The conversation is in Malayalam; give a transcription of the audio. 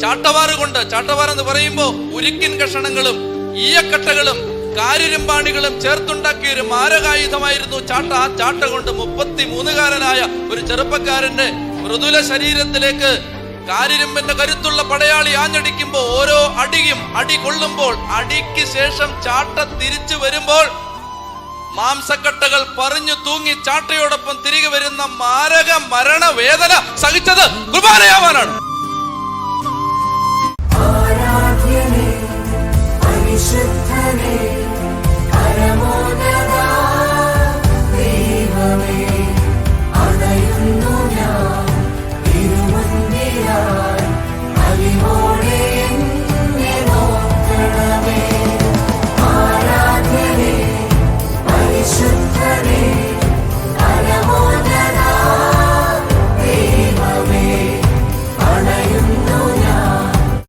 ചാട്ടവാറ് കൊണ്ട് ചാട്ടവാർ എന്ന് പറയുമ്പോൾ ഉരുക്കിൻ കഷണങ്ങളും ഈയക്കട്ടകളും കാരിരുമ്പാണികളും ചേർത്തുണ്ടാക്കിയ ഒരു മാരകായുധമായിരുന്നു ചാട്ട. ആ ചാട്ട കൊണ്ട് മുപ്പത്തി മൂന്നുകാരനായ ഒരു ചെറുപ്പക്കാരന്റെ മൃദുല ശരീരത്തിലേക്ക് കാരിരുമ്പിന്റെ കരുത്തുള്ള പടയാളി ആഞ്ഞടിക്കുമ്പോൾ ഓരോ അടിയും അടി കൊള്ളുമ്പോൾ അടിക്ക് ശേഷം ചാട്ട തിരിച്ചു വരുമ്പോൾ മാംസക്കട്ടകൾ പറഞ്ഞു തൂങ്ങി ചാട്ടയോടൊപ്പം തിരികെ വരുന്ന മാരക മരണവേദന സഹിച്ചത് കുർബാനയാവാനാണ്.